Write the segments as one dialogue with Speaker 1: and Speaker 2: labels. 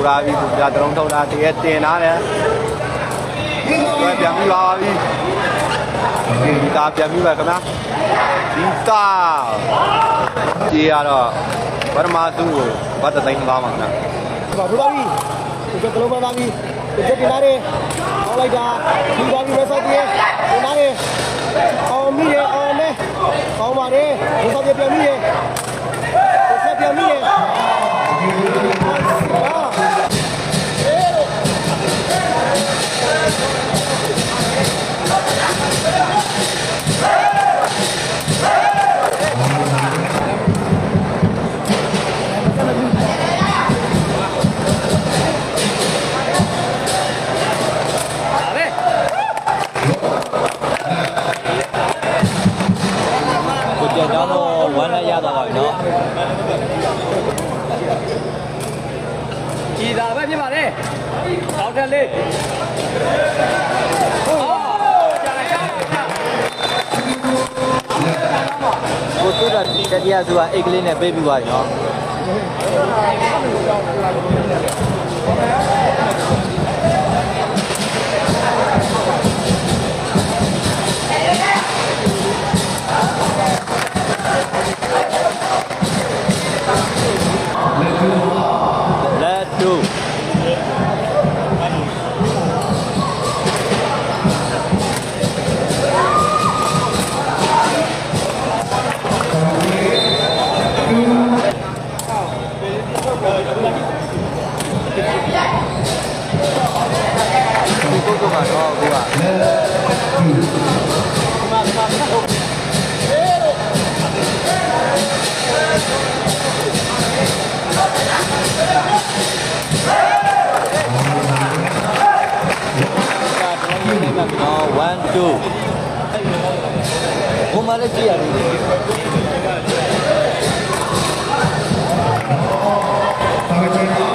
Speaker 1: ဘူရာပြီဘူရာတလုံးထုတ်တာတရက်တင်လာတယ်ကျွဲပြန်ပြီးပါပြီဒီတာပြန်ပြီးပါခင်ဗျာဒီတာကြီးရတော့ပရမစုကိုဘတ်တိုင်းပါမှာနော်
Speaker 2: ပါဘူးပါပြီဒီကလုံးပါပါပြီဒီကတင်လာတယ်ဟောလိုက်တာဒီပါပြီမဆောက်ပြေတင်လာတယ်အောင်မိတယ်အောင်မဲကောင်းပါတယ်မဆောက်ပြေပြန်မိတယ်ဆက်ပြန်မိတ
Speaker 3: က
Speaker 4: အိတ်က
Speaker 3: လေးနဲ့ပေးပြီးသွားပြီနော် chung là nó vui à No, one, two. Hôm nay chị à? Thank you.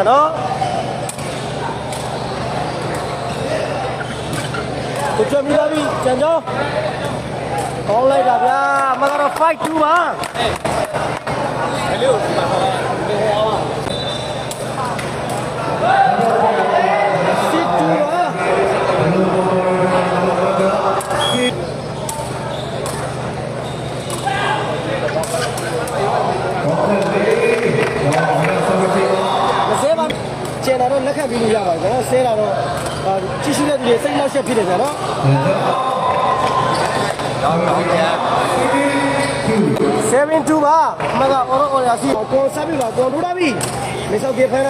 Speaker 2: 4-2ပါဗျာနော်ကိုချမီလာပြီကျန်ကြောကောင်းလိုက်တာဗျာမကတော့5-2ပါစစ်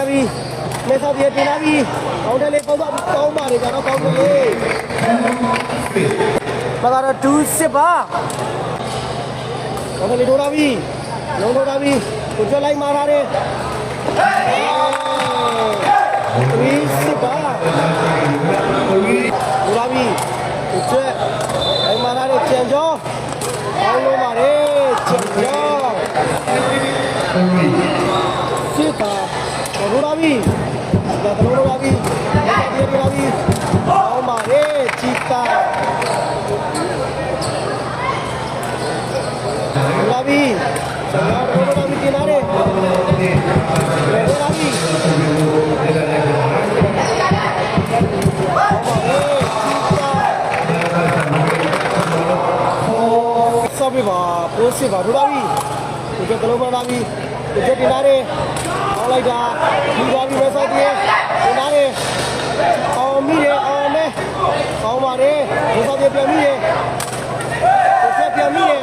Speaker 2: ဆောက်ပြေဖမ်းတာပြီမေဆောက်ပြေတင်တာပြီကောင်းတယ်လေးပေါက်တော့ကောင်းပါလေကျွန်တော်ကောင်းတယ်လေးမကတော့2စစ်ပါကောင်းတယ်လေးထိုးတာပြီလုံးထိုးတာပြီကိုကြွလိုက်မာတာတယ်3စစ်ပါထိုးတာပြီကိုကြွလိုက်မာတာတယ်ကြံကြောကောင်းလို့ပါလေချက်ရောစစ်တာ Babi. Sudah telur lagi Lagi lagi Oh mare cita Lagi Babi. Sabi ba, posi ba, れ lari. လာတယ်လာပြီဆော့ပြပါပိုးစစ်ပါတို့လာပြီဒီကလုံးမလာပြီဒီကတင်လာတယ်အောင်းလိုက်တာဒီသွားပြီပဲဆော့ပြေတင်လာတယ်အောင်မိတယ်အောင်မဲကောင်းပါတယ်ဒီဆော့ပြေပြန်မိတယ်ဒီဆက်ပြန်မိတယ်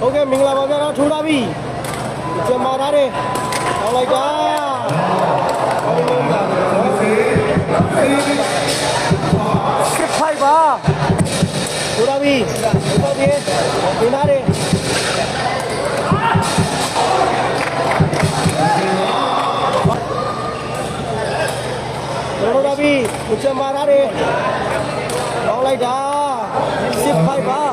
Speaker 2: ဟုတ်ကဲ့မင်္ဂလာပါဗျာထိုးလာပြီကျမထားတယ်အောင်းလိုက်တာ đi. Đi không đi. Chúng ta đi đúng không đi một trăm ba đá đi. Đó lấy đá. Ship bay ba.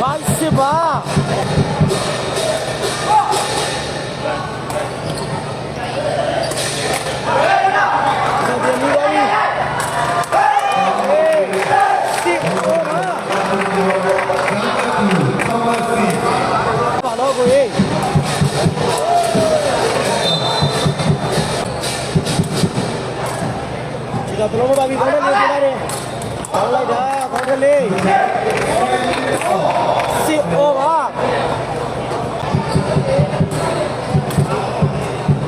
Speaker 2: Vai se vá! ဒီတော့ဘလုံးပါပြီခေါင်းလေးပြလိုက်တယ်ခေါင်းလိုက်တာခေါင်းလေးစစ်အောပါ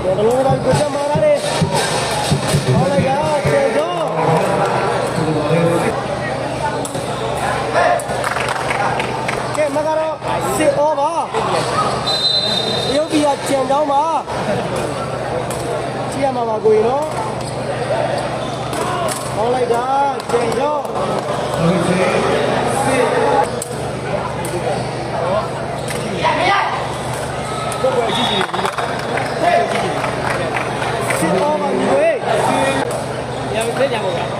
Speaker 2: ဘယ်လိုလဲကိုစမာလာလေဟောလိုက်ရကျေတော့ကဲမကတော့စစ်အောပါရုပ်ပြကြံတောင်းပါကြည့်ရမှာပါကိုရင်နော် ဟောလိုက်တာကျေတော့စစ်အောပါညီကို
Speaker 4: ရပြီသိကြပါဦး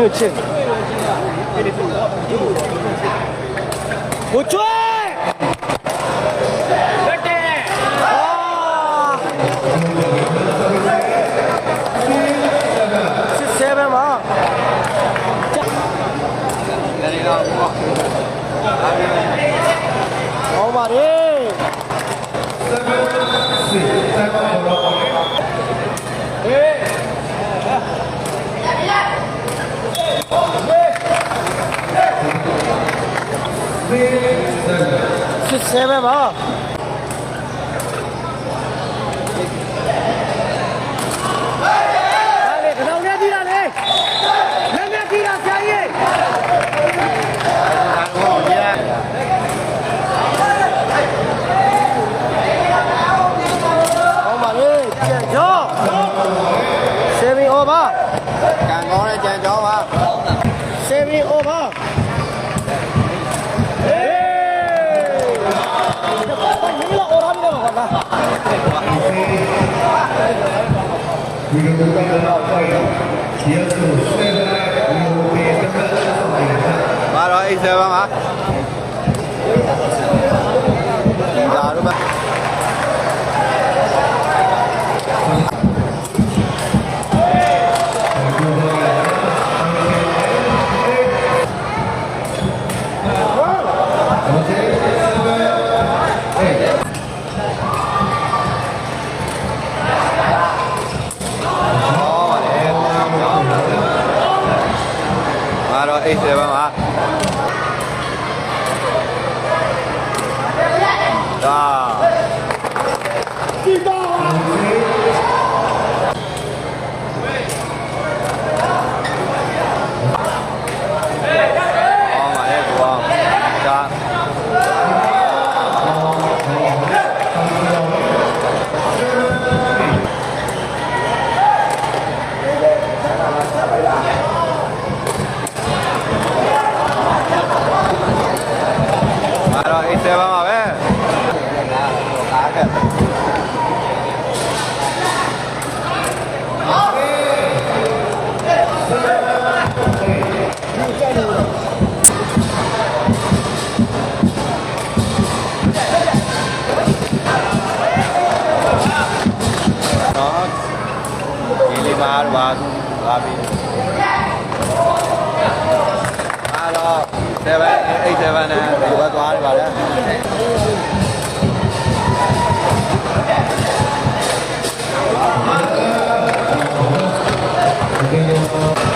Speaker 2: 没有见过三
Speaker 4: 百八。We can look at our fighter. Yes,
Speaker 2: we will stay back. We will pay Bye, bye. seven eight seven nè. Đủ ba toa đi vào đấy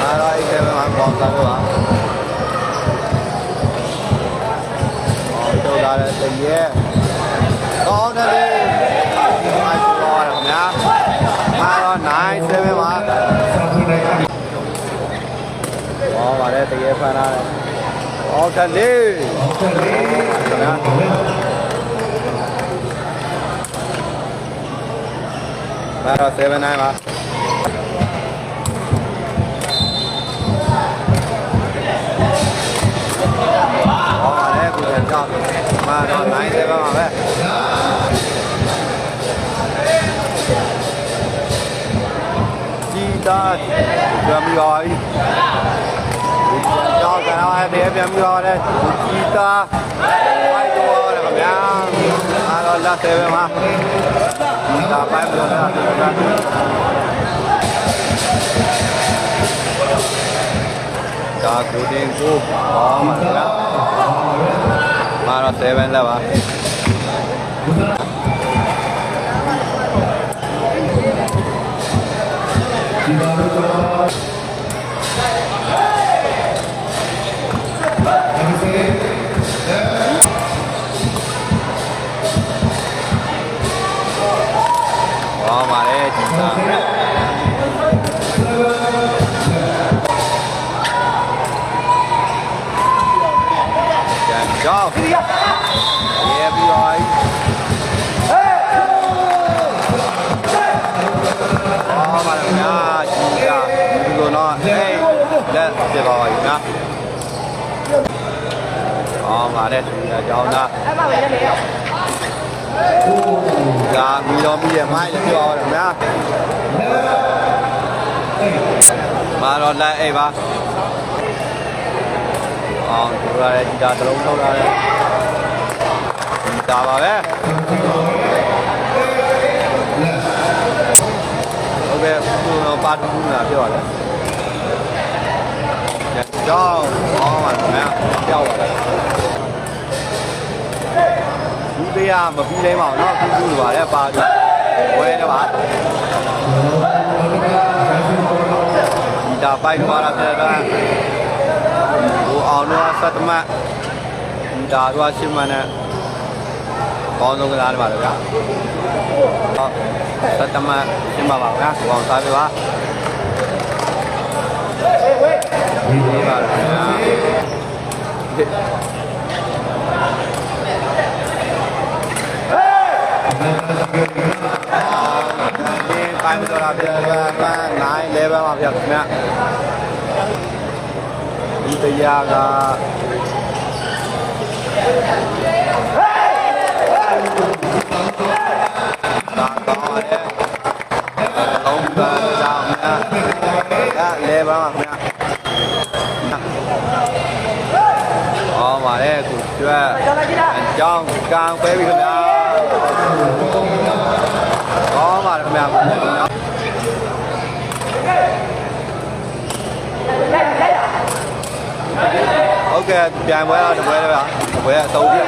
Speaker 2: à rồi eight seven hoàn toàn sao các
Speaker 1: bạn. Rồi tôi ra đây tình
Speaker 2: yeah có ra đi hai rồi nhá hai rồi nãy seven mà có vào đây, tình yeah phải ra đây. ออกทะเล
Speaker 1: ออก
Speaker 2: ทเลนะมา
Speaker 1: เราเซฟไนา
Speaker 2: ยมาแล้วคุณเห็มา
Speaker 1: ตอนไหนเซฟมาแล้วจีดาเรือมีรอย do cả đâu em đi em em do đây. Guitar. Quay đua này còn nhá à rồi, ra xem em ha. Là ba em rồi là ta cú điên cú có mà nhá mà nó xem em đâu à Thank you. Go. Yeah, be all right. Oh, mà đừng nha, chị cả. Đừng rồi nó. Hey, lên, để vào vậy nha. Oh, mà đây, cho nó. Em bảo vệ cho đi không? ဒါမီတော်မီရဲ့မိုင်းလည်းပြောရအောင်ဗျာမာတော့လိုက်အိပ်ပါအောင်ဒူရရဲ့ဒီတာတစ်လုံးထုတ်လာတယ်ဒီတာပါပဲဟုတ်ကဲ့ဘုရားပါတူကူလာပြောရတယ်ကြောင်းအောင်းပါခင်ဗျာကြောက်ပါ တယ်ဒီပေးရမပြီးလဲမအောင်နော်ကူကူလိုပါတယ်ပါတူဝဲတော့ပါဒီတာပိုက်တော့လာပြတာဟိုအောင်တော့စက်တမတ်ဒီတာတော့ရှင်းမနဲ့ကောင်းဆုံးကစားတယ်ပါလေဗျာဟုတ်စက်တမတ်ရှင်းပါပါဗျာကောင်းစားပြပါဒီပါလား time जोड़ा nine लेवे माफ यकना इंत यागा ताकारे लौंगा जामना या लेवे माफना ओ मारे कुछ जो anh trong cao quế bị không có mà được ok chàng mới đồng quê đây bạn. Đồng quê là tu chứ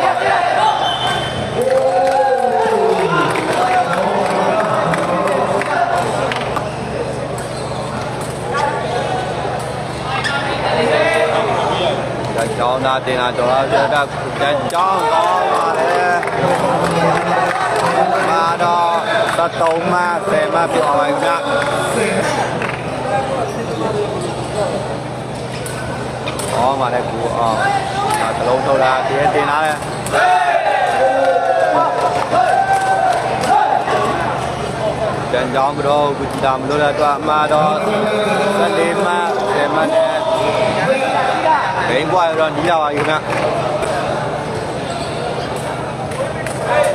Speaker 1: cho na tiền là cho ra cho con. မာတော့သတ်တုံးမဆယ်မပြောပါခင်ဗျာဟောပါလေကူအောင်ဒါသလုံးထုတ်တာတည်းတင်လာတယ်တန်ကြောင်းကတော့ကုတာမလို့လာတော့မာတော့သလေးမဆယ်မနဲ့ဂိမ်းပွားရတော့နီးလာပါပြီခင်ဗျာ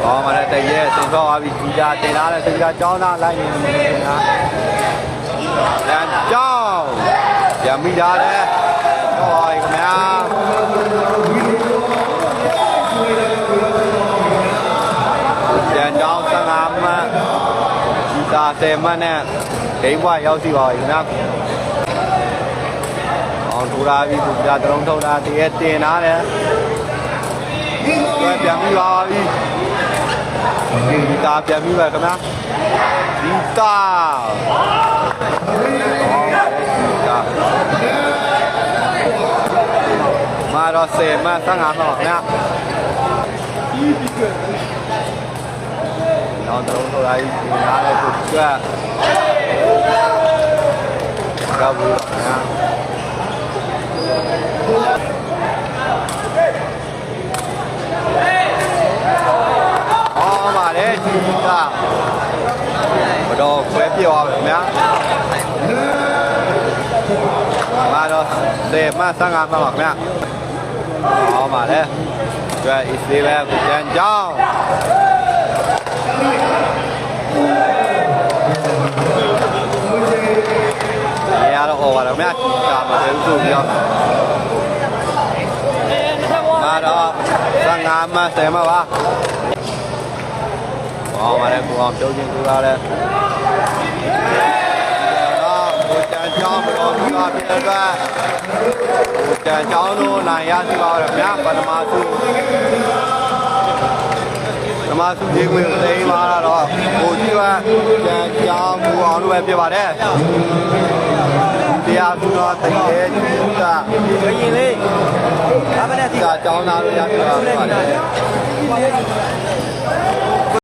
Speaker 1: ဟောမှာလည်းတည့်ရဲစင်တော့သွားပြီဒီကြတင်လာတယ်ဒီကြကြောင်းသားလိုက်နေတယ်ခင်ဗျာတန်ကြောင်းရမိတာလေတော့ပါပြီခင်ဗျာတန်ကြောင်း15မှတ်ဒီတာ10မှတ်နဲ့ဂိမ်းပွားရောက်စီပါပြီခင်ဗျာအောင်ထူလာပြီဒီကြတလုံးထုတ်တာတည့်ရဲတင်လာတယ်ကျွဲပြန်ပြီးပါပြီ ดีตาเปียมิไปกันนะดีตามาเราเซมาตั้งหาหลอกเนี่ยเราจะลงเท่าไรนะในกลุ่มเพื่อกับบุญนะ ဘတော်ခွဲပြောပါခင်ဗျာမာတော့စေမဆန်းငါတော့ခင်ဗျာအော်ပါလေကျွတ်အစ်စေးပဲကိုကျန်ကြောင်းနေရာတော့ဟောပါတော့ခင်ဗျာဒါမှမဟုတ်ဆိုပြီးတော့မာတော့ဆန်းငါမဆယ်မပါဟောပါလေကိုအောင်ပြုံးချင်းကူလာတယ် ကိုကျန်ကြောင်းတော့ပြီးပါပြီတော့ကိုကျန်ကြောင်းတို့နိုင်ရစီပါတော့ဗျာပထမဆုံးပထမဆုံးဒီဝင်သိမ်းပါတော့ကိုကြည့်ပါကျန်ကြောင်းကိုအောင်တို့ပဲပြပါတယ်တရားသူတော်တကယ်ကြီးက
Speaker 3: ဘယ်ရင်လေးဘာမနဲ့
Speaker 1: ဒီ
Speaker 3: ဒီ
Speaker 1: ကကြောင်းသားတို့ရပြပါပါတယ်